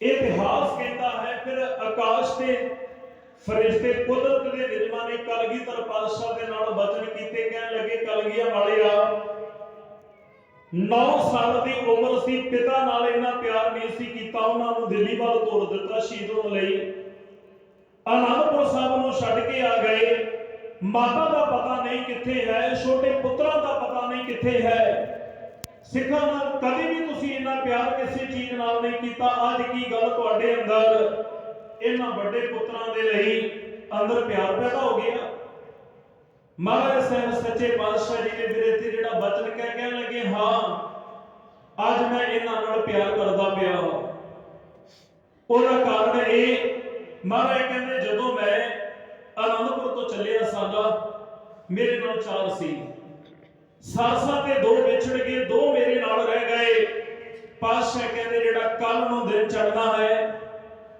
ਇਤਿਹਾਸ ਕਹਿੰਦਾ ਹੈ, ਫਿਰ ਆਕਾਸ਼ ਤੇ ਫਰਿਸ਼ਤੇ ਕੁਦਰਤ ਦੇ ਨਿਯਮਾਂ ਨੇ ਕਲਗੀਧਰ ਪਾਤਸ਼ਾਹ ਦੇ ਨਾਲ ਬਚਨ ਕੀਤੇ, ਕਹਿਣ ਲੱਗੇ, ਕਲਗੀਆਂ ਵਾਲਿਆ 9 ਸਾਲ ਦੀ ਉਮਰ ਸੀ, ਪਿਤਾ ਨਾਲ ਇੰਨਾ ਪਿਆਰ ਨਹੀਂ ਸੀ ਕੀਤਾ, ਉਹਨਾਂ ਨੂੰ ਦਿੱਲੀ ਵੱਲ ਤੋਰ ਦਿੱਤਾ, ਸ਼ਹੀਦ ਹੋਣ ਲਈ। ਅਨੰਦਪੁਰ ਸਾਹਿਬ ਨੂੰ ਛੱਡ ਕੇ ਆ ਗਏ। ਮਾਤਾ ਦਾ ਪਤਾ ਨਹੀਂ ਕਿੱਥੇ ਹੈ, ਛੋਟੇ ਪੁੱਤਰਾਂ ਦਾ ਪਤਾ ਨਹੀਂ ਕਿੱਥੇ ਹੈ। ਸਿੱਖਾਂ ਨਾਲ ਕਦੇ ਵੀ ਤੁਸੀਂ ਇੰਨਾ ਪਿਆਰ ਕਿਸੇ ਚੀਜ਼ ਨਾਲ ਨਹੀਂ ਕੀਤਾ। ਅੱਜ ਕੀ ਗੱਲ ਤੁਹਾਡੇ ਅੰਦਰ? ਇਹਨਾਂ ਵੱਡੇ ਪੁੱਤਰਾਂ ਦੇ ਲਈ ਅੰਦਰ ਪਿਆਰ ਪੈਦਾ ਹੋ ਗਿਆ। ਮਹਾਰਾਜ ਸਾਹਿਬ, ਸੱਚੇ ਪਾਤਸ਼ਾਹ ਜੀ ਨੇ ਮੇਰੇ ਤੇ ਜਿਹੜਾ ਬਚਨ ਕਹਿ ਕਹਿਣ ਲੱਗੇ, ਹਾਂ, ਅੱਜ ਮੈਂ ਇਹਨਾਂ ਨਾਲ ਪਿਆਰ ਕਰਦਾ ਪਿਆ ਹਾਂ। ਉਹਦਾ ਕਾਰਨ ਇਹ, ਮਹਾਰਾਜ ਕਹਿੰਦੇ, ਜਦੋਂ ਮੈਂ ਅਨੰਦਪੁਰ ਤੋਂ ਚੱਲਿਆ ਸਾਡਾ, ਮੇਰੇ ਨਾਲ ਚਾਰ ਸੀ। ਸਾਰਸਾ ਤੇ ਦੋ ਵਿਛੜ ਗਏ ਪਾਤਸ਼ਾਹ ਕਹਿੰਦੇ ਜਿਹੜਾ ਕੱਲ ਨੂੰ ਦਿਨ ਚੜਨਾ ਹੈ,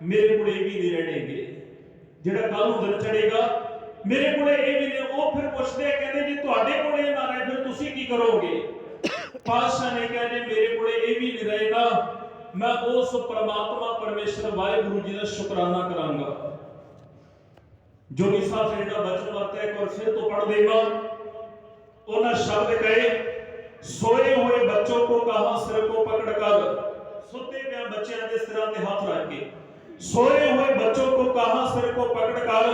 ਮੇਰੇ ਕੋਲ ਇਹ ਵੀ ਨਹੀਂ ਰਹਿਣਗੇ। ਜਿਹੜਾ ਕੱਲ ਨੂੰ ਦਿਨ ਚੜੇਗਾ ਮੇਰੇ ਕੋਲੇ ਇਹ ਵੀ ਨੇ ਉਹ ਫਿਰ ਪੁੱਛਦੇ ਕਹਿੰਦੇ ਜੀ ਤੁਹਾਡੇ ਕੋਲੇ ਇਹ ਨਾ ਰਹੇ, ਫਿਰ ਤੁਸੀਂ ਕੀ ਕਰੋਗੇ? ਪਾਤਸ਼ਾਹ ਨੇ ਕਿਹਾ ਮੇਰੇ ਕੋਲੇ ਇਹ ਵੀ ਨਹੀਂ ਰਹੇਗਾ, ਮੈਂ ਉਸ ਪ੍ਰਮਾਤਮਾ ਪਰਮੇਸ਼ਰ ਵਾਹਿਗੁਰੂ ਜੀ ਦਾ ਸ਼ੁਕਰਾਨਾ ਕਰਾਂਗਾ। ਜੋਗੀ ਸਾਹਿਬ ਜਿਹੜਾ ਬਚਨ ਵਰਤਿਆ, ਇੱਕ ਤੋਂ ਪੜ੍ਹ ਦੇਗਾ ਉਹਨਾਂ ਸ਼ਬਦ ਕਹੇ सोए हुए बच्चों को कहा सिर को पकड़कर सुते पे बच्चों के सिर ते हाथ रख के सोए हुए बच्चों को कहा सिर को पकड़कर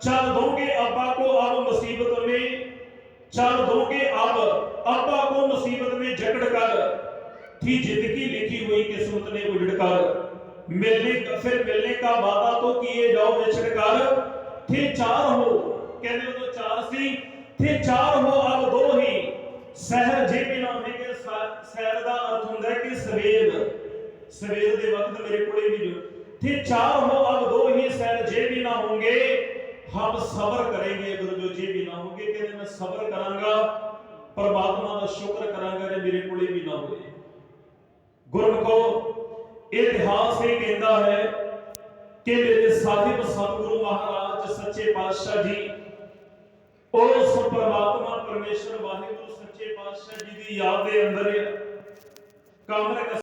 चल दोगे अब्बा को अब मुसीबत में चल दोगे अब अब्बा को मुसीबत में जकड़ कर थी जिंदगी लिखी हुई किस्मत ने उजड़ कर मिलने फिर मिलने का वादा तो किए जाओ विछड़ कर थे चार हो कहने तो चार सी थे चार हो अब ਸਹਿਰ ਜੇ ਮਿਲਾਉਂਦੇ ਕਿ ਸਹਿਰ ਦਾ ਅਰਥ ਹੁੰਦਾ ਕਿ ਸਵੇਰ। ਸਵੇਰ ਦੇ ਵਕਤ ਮੇਰੇ ਕੋਲੇ ਵੀ ਜੋ। ਤੇ ਚਾਰ ਹੋ ਅਬ ਦੋ ਹੀ ਸਹਿਰ ਜੇ ਵੀ ਨਾ ਹੋਣਗੇ ਹਮ ਸਬਰ ਕਰਾਂਗੇ ਗੁਰੂ ਜੀ ਵੀ ਨਾ ਹੋਣਗੇ। ਕਹਿੰਦੇ ਮੈਂ ਸਬਰ ਕਰਾਂਗਾ, ਪਰਮਾਤਮਾ ਦਾ ਸ਼ੁਕਰ ਕਰਾਂਗਾ ਜੇ ਮੇਰੇ ਕੋਲੇ ਵੀ ਨਾ ਹੋਏ ਗੁਰਮਖੋ ਇਤਿਹਾਸ ਇਹ ਕਹਿੰਦਾ ਹੈ ਕਿ ਮੇਰੇ ਸਾਹਿਬ ਸਤਿਗੁਰੂ ਮਹਾਰਾਜ, ਸੱਚੇ ਪਾਤਸ਼ਾਹ ਜੀ ਉਸ ਪਰਮਾਤਮਾ ਪਰਮੇਸ਼ਰ ਵਾਹਿਗੁਰੂ ਸੱਚੇ ਪਾਤਸ਼ਾਹ ਜੀ ਦੀ ਯਾਦ ਦੇ ਅੰਦਰ ਕਾਮਰਕ